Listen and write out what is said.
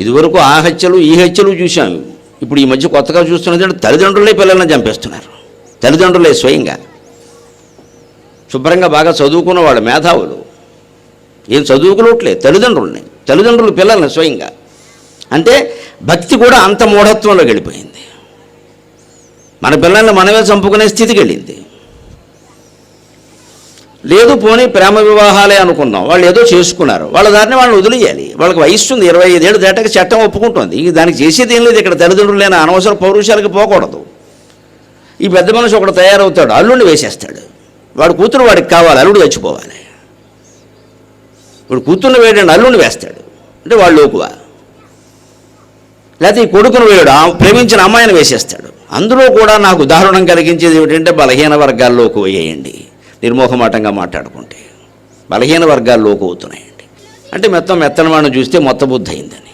ఇదివరకు ఆ హత్యలు ఈ హత్యలు చూశాం. ఇప్పుడు ఈ మధ్య కొత్తగా చూస్తున్నది అంటే తల్లిదండ్రులే పిల్లల్ని చంపేస్తున్నారు. తల్లిదండ్రులే స్వయంగా. శుభ్రంగా బాగా చదువుకున్న వాళ్ళు మేధావులు. ఏం చదువుకునట్లే తల్లిదండ్రుల్ని. తల్లిదండ్రులు పిల్లల్ని స్వయంగా. అంటే భక్తి కూడా అంత మూఢత్వంలో వెళ్ళిపోయింది. మన పిల్లల్ని మనమే చంపుకునే స్థితికి వెళ్ళింది. లేదు పోనీ ప్రేమ వివాహాలే అనుకుందాం. వాళ్ళు ఏదో చేసుకున్నారు. వాళ్ళ దారిని వాళ్ళని వదిలేయాలి. వాళ్ళకి వయస్సు ఉంది. ఇరవై ఐదేళ్ళు దాటాక చట్టం ఒప్పుకుంటుంది. ఇంక దానికి చేసేది ఏం లేదు. ఇక్కడ తల్లిదండ్రులు లేని అనవసర పౌరుషాలకు పోకూడదు. ఈ పెద్ద మనిషి ఒకడు తయారవుతాడు. అల్లుడిని వేసేస్తాడు. వాడు కూతురు వాడికి కావాలి. అల్లుడు చచ్చిపోవాలి. ఇప్పుడు కూతుర్ని వేయడండి. అల్లుడిని వేస్తాడు. అంటే వాళ్ళు లోకువా? లేకపోతే ఈ కొడుకును వేయడు. ప్రేమించిన అమ్మాయిని వేసేస్తాడు. అందులో కూడా నాకు దారుణం కలిగించేది ఏమిటంటే బలహీన వర్గాల్లోకి వేయండి నిర్మోహమాటంగా మాట్లాడుకుంటే బలహీన వర్గాలు అవుతున్నాయండి అంటే మొత్తం మెత్తనవాడిని చూస్తే మొత్త బుద్ధి అయిందని